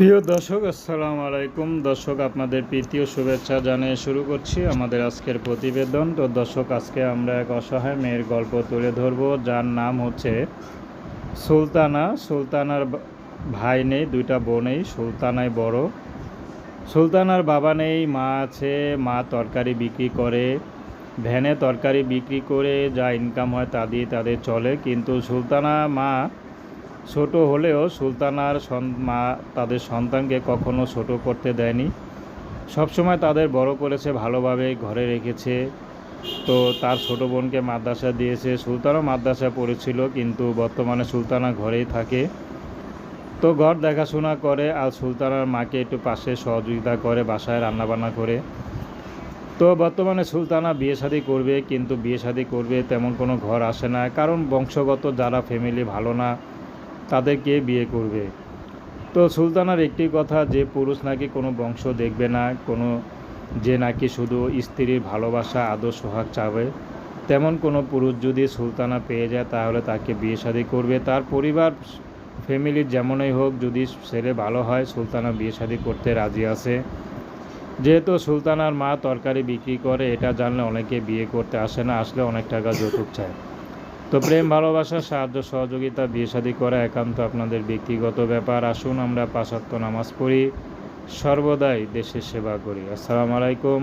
প্রিয় দর্শক, আসসালামু আলাইকুম। দর্শক, আপনাদের প্রীতীয় শুভেচ্ছা জানিয়ে শুরু করছি আমাদের আজকের প্রতিবেদন। তো দর্শক, আজকে আমরা এক অসহায় মেয়ের গল্প তুলে ধরব। যার নাম হচ্ছে সুলতানা। সুলতানার ভাই নেই, দুইটা বোনেই সুলতানাই বড়। সুলতানার বাবা নেই, মা আছে, মা তরকারি বিক্রি করে, ভ্যানে তরকারি বিক্রি করে, যা ইনকাম হয় তা দিয়ে তাদের চলে। কিন্তু সুলতানা মা ছোট হলেও সুলতানার মা, তাদের সন্তানকে কখনো ছোট করতে দেয়নি। সবসময় তাদের বড় করেছে, ভালোভাবে ঘরে রেখেছে। তো তার ছোট বোনকে মাদ্রাসা দিয়েছে। সুলতানও মাদ্রাসা পড়েছিল, কিন্তু বর্তমানে সুলতানা ঘরেই থাকে। তো ঘর দেখাশোনা করে আর সুলতানার মাকে একটু পাশে সহযোগিতা করে, বাসায় রান্নাবান্না করে। তো বর্তমানে সুলতানা বিয়ে শাদী করবে, কিন্তু বিয়ে শাদী করবে তেমন কোনো ঘর আসে না। কারণ বংশগত যারা ফ্যামিলি ভালো না তাদেরকে বিয়ে করবে। তো সুলতানার একটি কথা যে পুরুষ নাকি কোনো বংশ দেখবে না, কোনো যে নাকি শুধু স্ত্রীর ভালোবাসা, আদর, সোহাগ চাবে, তেমন কোনো পুরুষ যদি সুলতানা পেয়ে যায় তাহলে তাকে বিয়ে শাদী করবে। তার পরিবার ফ্যামিলির যেমনই হোক, যদি ছেলে ভালো হয়, সুলতানা বিয়ে শাদী করতে রাজি আছে। যেহেতু সুলতানার মা তরকারি বিক্রি করে, এটা জানলে অনেকে বিয়ে করতে আসে না, আসলে অনেক টাকা যৌতুক চায়। তো প্রেম, ভালোবাসা, সাহায্য, সহযোগিতা, বিয়ে শাদী করা একান্ত আপনাদের ব্যক্তিগত ব্যাপার। আসুন আমরা পাশাত্য নামাজ পড়ি। সর্বদাই দেশের সেবা করি। আসসালামু আলাইকুম।